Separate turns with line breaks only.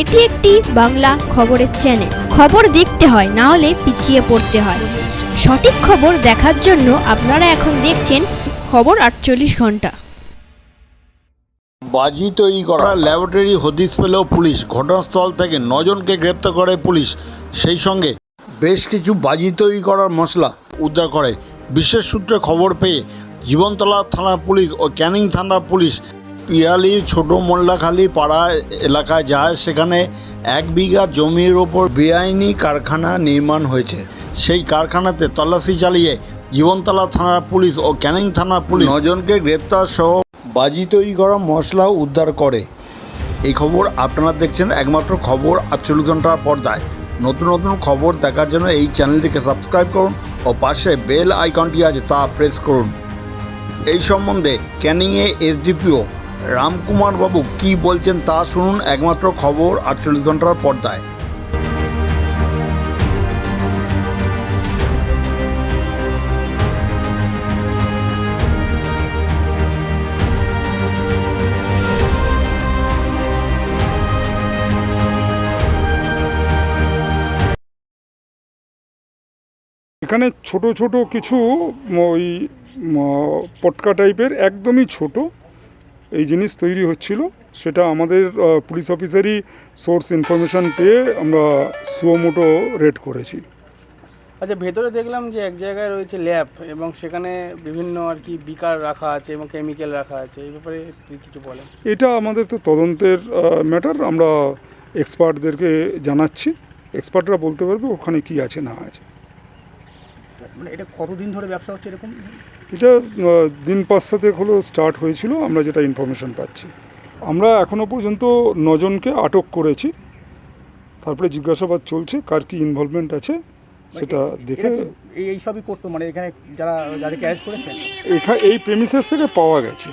এটি একটি বাংলা খবরের চ্যানেল খবর দেখতে হয় না হলে পিছিয়ে পড়তে হয়। সঠিক খবর দেখার জন্য আপনারা এখন দেখছেন খবর আটচল্লিশ ঘণ্টা।
বাজি তৈরি করা। ল্যাবরেটরি হদিস পেলেও পুলিশ। ঘটনাস্থল থেকে নজনকে গ্রেপ্তার করে পুলিশ। সেই সঙ্গে বেশ কিছু বাজি তৈরি করার মশলা উদ্ধার করে। বিশেষ সূত্রে খবর পেয়ে জীবনতলা থানা পুলিশ ও ক্যানিং থানা পুলিশ পিয়ালির ছোট মোল্লাখালি পাড়া এলাকায় যায়, সেখানে এক বিঘা জমির ওপর বেআইনি কারখানা নির্মাণ হয়েছে। সেই কারখানাতে তল্লাশি চালিয়ে জীবনতলা থানার পুলিশ ও ক্যানিং থানা পুলিশ নজনকে গ্রেপ্তার সহ বাজি তৈরি করা মশলা উদ্ধার করে। এই খবর আপনারা দেখছেন একমাত্র খবর আটচল্লিশ ঘণ্টার পর্দায়। নতুন নতুন খবর দেখার জন্য এই চ্যানেলটিকে সাবস্ক্রাইব করুন ও পাশে বেল আইকনটি আছে তা প্রেস করুন। এই সম্বন্ধে ক্যানিংয়ে এসডিপিও রামকুমার বাবু কি বলছেন তা শুনুন একমাত্র খবর আটচল্লিশ ঘণ্টার পর্দায়।
এখানে ছোট ছোট কিছু ওই পটকা টাইপের একদমই ছোট। এই জিনিস তৈরি হচ্ছিল সেটা আমাদের পুলিশ অফিসারই সোর্স ইনফরমেশন পেয়ে আমরা সুয়োমোটো রেড করেছি।
আচ্ছা ভেতরে দেখলাম যে এক জায়গায় রয়েছে ল্যাব এবং সেখানে বিভিন্ন আর কি বিকার রাখা আছে এবং কেমিক্যাল রাখা আছে এই ব্যাপারে কিছু বলেন।
এটা আমাদের তো তদন্তের ম্যাটার আমরা এক্সপার্টদেরকে জানাচ্ছি। এক্সপার্টরা বলতে পারবে ওখানে কি আছে না আছে।
মানে এটা কতদিন ধরে ব্যবসা হচ্ছে এরকম?
এটা দিন পাঁচ সাথে হলো স্টার্ট হয়েছিল আমরা যেটা ইনফরমেশন পাচ্ছি। আমরা এখনও পর্যন্ত নজনকে আটক করেছি। তারপরে জিজ্ঞাসাবাদ চলছে কার কি ইনভলভমেন্ট আছে সেটা দেখে
এই এই সবই করতো? মানে এখানে যারা যাদেরকে অ্যারেস্ট
করেছে? এই প্রেমিসেস থেকে পাওয়া গেছে।